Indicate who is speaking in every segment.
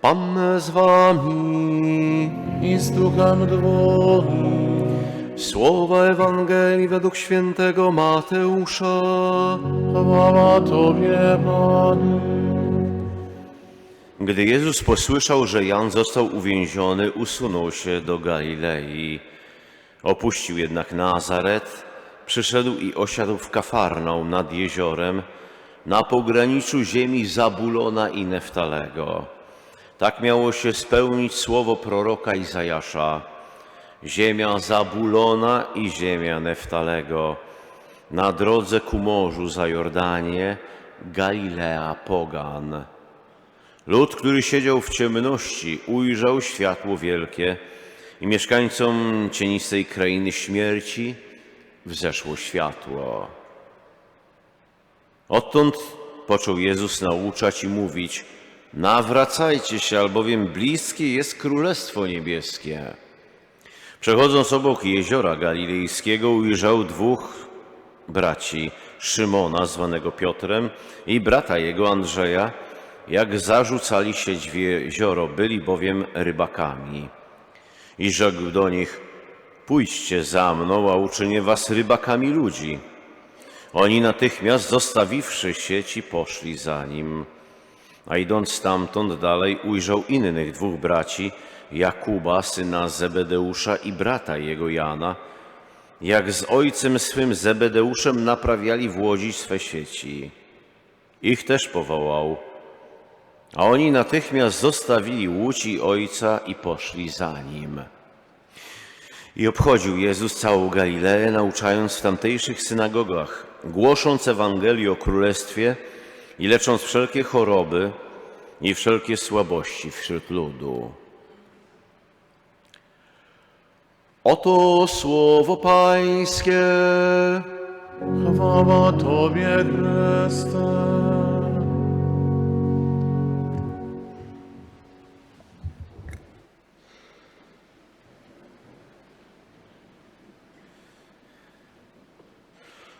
Speaker 1: Pan z wami.
Speaker 2: i z duchem Twoim.
Speaker 1: Słowa Ewangelii według świętego Mateusza.
Speaker 2: Chwała Tobie, Panie.
Speaker 1: Gdy Jezus posłyszał, że Jan został uwięziony, usunął się do Galilei. Opuścił jednak Nazaret, przyszedł i osiadł w Kafarnaum nad jeziorem, na pograniczu ziemi Zabulona i Neftalego. Tak miało się spełnić słowo proroka Izajasza. Ziemia Zabulona i ziemia Neftalego, na drodze ku morzu za Jordanię, Galilea Pogan. Lud, który siedział w ciemności, ujrzał światło wielkie i mieszkańcom cienistej krainy śmierci wzeszło światło. Odtąd począł Jezus nauczać i mówić: Nawracajcie się, albowiem bliskie jest Królestwo Niebieskie. Przechodząc obok jeziora galilejskiego, ujrzał dwóch braci Szymona, zwanego Piotrem, i brata jego Andrzeja, jak zarzucali sieć w jezioro, byli bowiem rybakami. I rzekł do nich, pójdźcie za mną, a uczynię was rybakami ludzi. Oni natychmiast, zostawiwszy sieci, poszli za nim. A idąc stamtąd dalej, ujrzał innych dwóch braci, Jakuba, syna Zebedeusza i brata jego Jana, jak z ojcem swym Zebedeuszem naprawiali w łodzi swe sieci. Ich też powołał, a oni natychmiast zostawili łódź i ojca i poszli za nim. I obchodził Jezus całą Galileę, nauczając w tamtejszych synagogach, głosząc Ewangelię o Królestwie i lecząc wszelkie choroby i wszelkie słabości wśród ludu. Oto słowo Pańskie.
Speaker 2: Chwała Tobie, Chryste.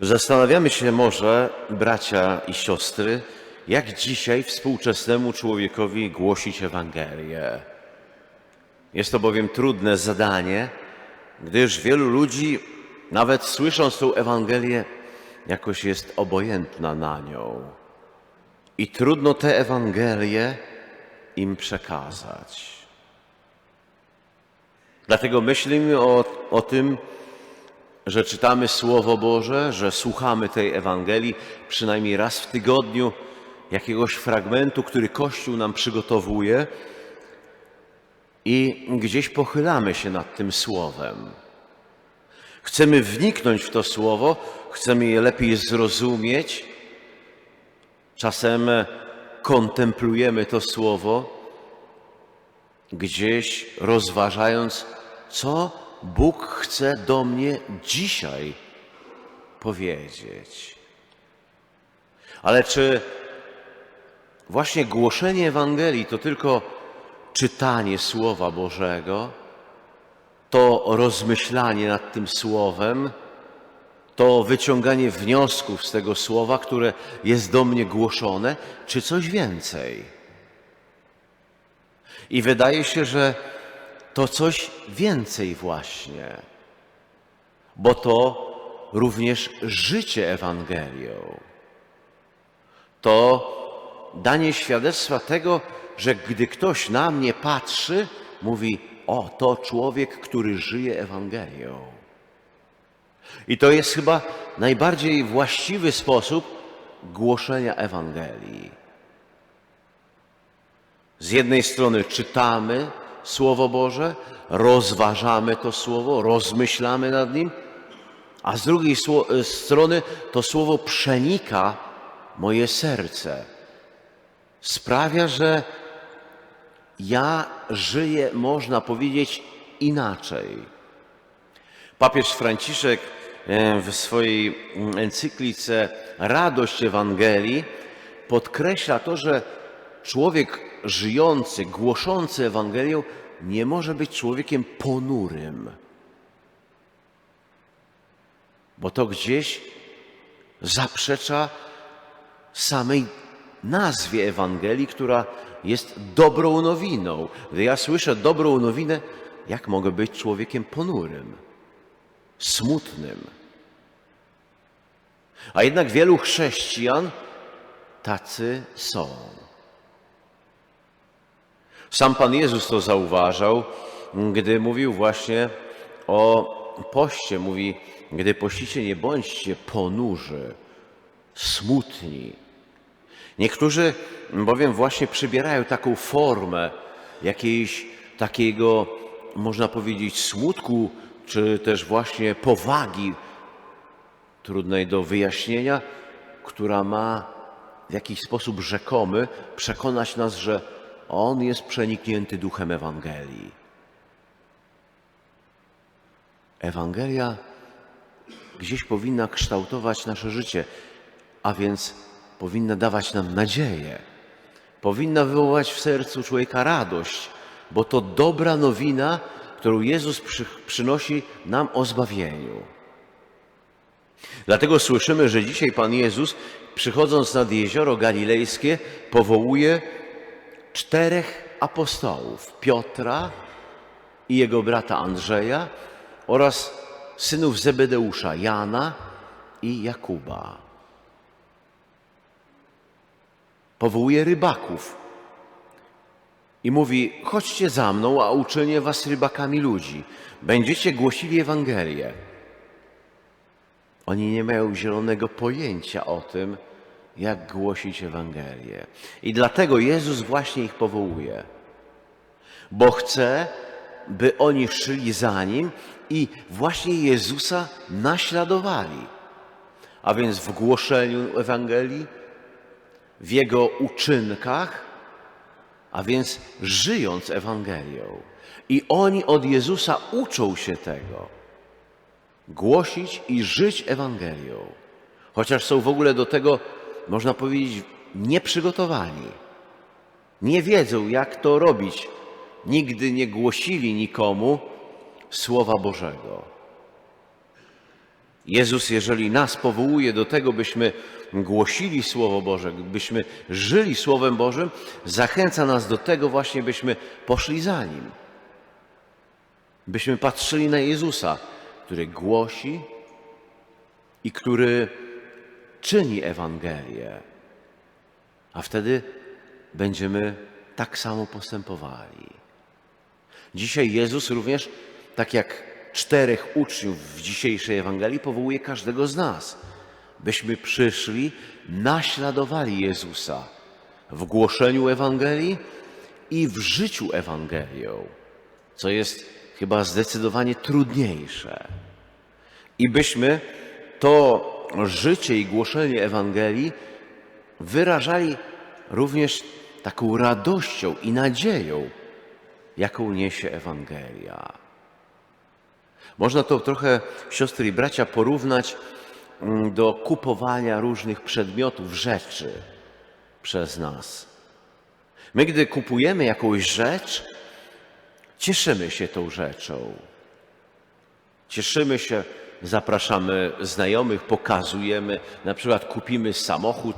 Speaker 1: Zastanawiamy się może, bracia i siostry, jak dzisiaj współczesnemu człowiekowi głosić Ewangelię. Jest to bowiem trudne zadanie, gdyż wielu ludzi, nawet słysząc tą Ewangelię, jakoś jest obojętna na nią. I trudno tę Ewangelię im przekazać. Dlatego myślimy o, o tym, że czytamy Słowo Boże, że słuchamy tej Ewangelii przynajmniej raz w tygodniu, jakiegoś fragmentu, który Kościół nam przygotowuje i gdzieś pochylamy się nad tym Słowem. Chcemy wniknąć w to Słowo, chcemy je lepiej zrozumieć. Czasem kontemplujemy to Słowo, gdzieś rozważając, co Bóg chce do mnie dzisiaj powiedzieć. Ale czy właśnie głoszenie Ewangelii to tylko czytanie Słowa Bożego, to rozmyślanie nad tym Słowem, to wyciąganie wniosków z tego Słowa, które jest do mnie głoszone, czy coś więcej? I wydaje się, że to coś więcej właśnie, bo to również życie Ewangelią. To danie świadectwa tego, że gdy ktoś na mnie patrzy, mówi: O, to człowiek, który żyje Ewangelią. I to jest chyba najbardziej właściwy sposób głoszenia Ewangelii. Z jednej strony czytamy Słowo Boże, rozważamy to Słowo, rozmyślamy nad nim, a z drugiej sło- strony to Słowo przenika moje serce. Sprawia, że ja żyję, można powiedzieć, inaczej. Papież Franciszek e, w swojej mm, encyklice Radość Ewangelii podkreśla to, że człowiek żyjący, głoszący Ewangelię nie może być człowiekiem ponurym, bo to gdzieś zaprzecza samej nazwie Ewangelii, która jest dobrą nowiną. Gdy ja słyszę dobrą nowinę, jak mogę być człowiekiem ponurym, smutnym? A jednak wielu chrześcijan tacy są. Sam Pan Jezus to zauważał, gdy mówił właśnie o poście. Mówi, gdy pościcie, nie bądźcie ponurzy, smutni. Niektórzy bowiem właśnie przybierają taką formę jakiejś takiego, można powiedzieć, smutku, czy też właśnie powagi trudnej do wyjaśnienia, która ma w jakiś sposób rzekomy przekonać nas, że On jest przeniknięty duchem Ewangelii. Ewangelia gdzieś powinna kształtować nasze życie, a więc powinna dawać nam nadzieję, powinna wywołać w sercu człowieka radość, bo to dobra nowina, którą Jezus przy, przynosi nam o zbawieniu. Dlatego słyszymy, że dzisiaj Pan Jezus, przychodząc nad jezioro galilejskie, powołuje czterech apostołów: Piotra i jego brata Andrzeja oraz synów Zebedeusza, Jana i Jakuba. Powołuje rybaków i mówi: Chodźcie za mną, a uczynię was rybakami ludzi. Będziecie głosili Ewangelię. Oni nie mają zielonego pojęcia o tym, jak głosić Ewangelię. I dlatego Jezus właśnie ich powołuje, bo chce, by oni szli za nim i właśnie Jezusa naśladowali. A więc w głoszeniu Ewangelii, w jego uczynkach, a więc żyjąc Ewangelią. I oni od Jezusa uczą się tego głosić i żyć Ewangelią, chociaż są w ogóle do tego, można powiedzieć, nieprzygotowani. Nie wiedzą, jak to robić. Nigdy nie głosili nikomu Słowa Bożego. Jezus, jeżeli nas powołuje do tego, byśmy głosili Słowo Boże, byśmy żyli Słowem Bożym, zachęca nas do tego właśnie, byśmy poszli za Nim. Byśmy patrzyli na Jezusa, który głosi i który czyni Ewangelię. A wtedy będziemy tak samo postępowali. Dzisiaj Jezus również, tak jak czterech uczniów w dzisiejszej Ewangelii, powołuje każdego z nas, byśmy przyszli, naśladowali Jezusa w głoszeniu Ewangelii i w życiu Ewangelią, co jest chyba zdecydowanie trudniejsze. I byśmy to życie i głoszenie Ewangelii wyrażali również taką radością i nadzieją, jaką niesie Ewangelia. Można to trochę, siostry i bracia, porównać mm, do kupowania różnych przedmiotów, rzeczy przez nas. My, gdy kupujemy jakąś rzecz, cieszymy się tą rzeczą. Cieszymy się, zapraszamy znajomych, pokazujemy, na przykład kupimy samochód,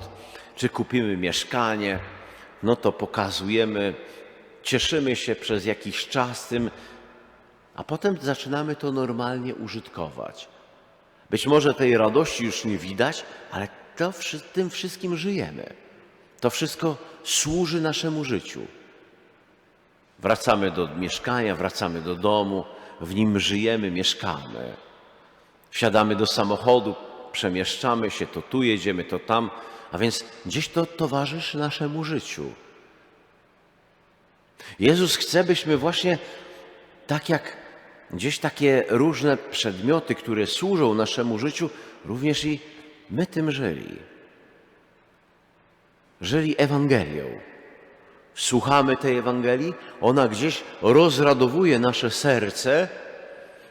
Speaker 1: czy kupimy mieszkanie, no to pokazujemy, cieszymy się przez jakiś czas tym, a potem zaczynamy to normalnie użytkować. Być może tej radości już nie widać, ale to, tym wszystkim żyjemy. To wszystko służy naszemu życiu. Wracamy do mieszkania, wracamy do domu, w nim żyjemy, mieszkamy. Wsiadamy do samochodu, przemieszczamy się, to tu jedziemy, to tam, a więc gdzieś to towarzyszy naszemu życiu. Jezus chce, byśmy właśnie tak jak gdzieś takie różne przedmioty, które służą naszemu życiu, również i my tym żyli. Żyli Ewangelią. Słuchamy tej Ewangelii, ona gdzieś rozradowuje nasze serce.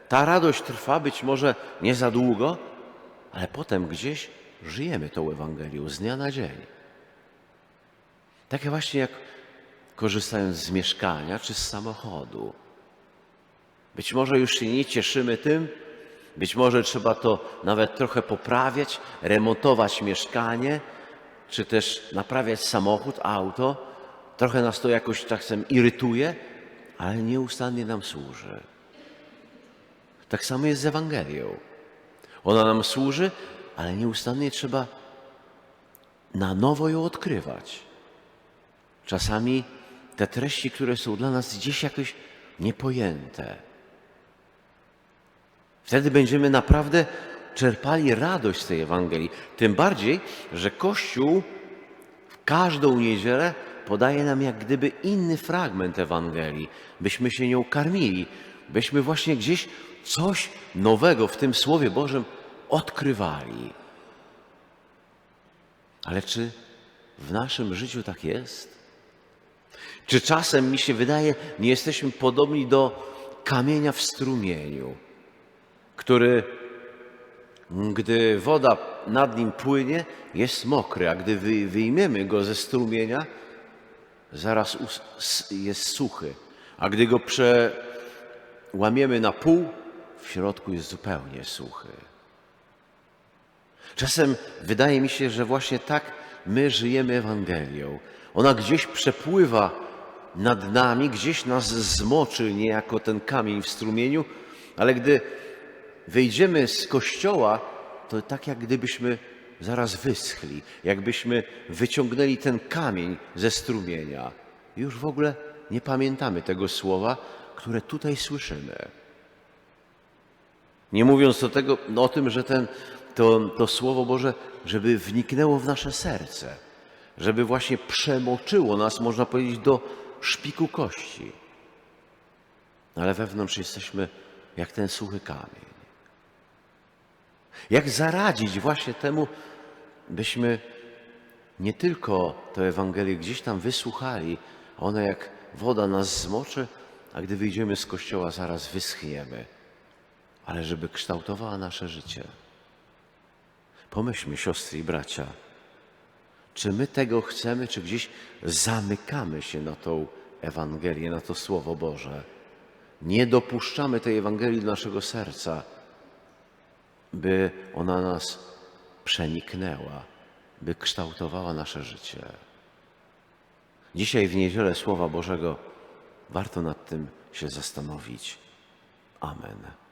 Speaker 1: Ta radość trwa być może nie za długo, ale potem gdzieś żyjemy tą Ewangelią z dnia na dzień. Takie właśnie jak korzystając z mieszkania czy z samochodu. Być może już się nie cieszymy tym, być może trzeba to nawet trochę poprawiać, remontować mieszkanie, czy też naprawiać samochód, auto, trochę nas to jakoś czasem irytuje, ale nieustannie nam służy. Tak samo jest z Ewangelią. Ona nam służy, ale nieustannie trzeba na nowo ją odkrywać. Czasami te treści, które są dla nas gdzieś jakoś niepojęte. Wtedy będziemy naprawdę czerpali radość z tej Ewangelii. Tym bardziej, że Kościół w każdą niedzielę podaje nam jak gdyby inny fragment Ewangelii, byśmy się nią karmili, byśmy właśnie gdzieś coś nowego w tym Słowie Bożym odkrywali. Ale czy w naszym życiu tak jest? Czy czasem mi się wydaje, nie jesteśmy podobni do kamienia w strumieniu, który, gdy woda nad nim płynie, jest mokry, a gdy wy- wyjmiemy go ze strumienia, zaraz jest suchy, a gdy go przełamiemy na pół, w środku jest zupełnie suchy. Czasem wydaje mi się, że właśnie tak my żyjemy Ewangelią. Ona gdzieś przepływa nad nami, gdzieś nas zmoczy niejako ten kamień w strumieniu, ale gdy wyjdziemy z kościoła, to tak jak gdybyśmy zaraz wyschli, jakbyśmy wyciągnęli ten kamień ze strumienia. Już w ogóle nie pamiętamy tego słowa, które tutaj słyszymy. Nie mówiąc do tego, no, o tym, że ten, to, to Słowo Boże, żeby wniknęło w nasze serce, żeby właśnie przemoczyło nas, można powiedzieć, do szpiku kości. Ale wewnątrz jesteśmy jak ten suchy kamień. Jak zaradzić właśnie temu, byśmy nie tylko tę Ewangelię gdzieś tam wysłuchali, a ona jak woda nas zmoczy, a gdy wyjdziemy z kościoła, zaraz wyschniemy ale żeby kształtowała nasze życie. Pomyślmy, siostry i bracia, czy my tego chcemy, czy gdzieś zamykamy się na tą Ewangelię, na to Słowo Boże. Nie dopuszczamy tej Ewangelii do naszego serca, by ona nas przeniknęła, by kształtowała nasze życie. Dzisiaj w niedzielę Słowa Bożego warto nad tym się zastanowić. Amen.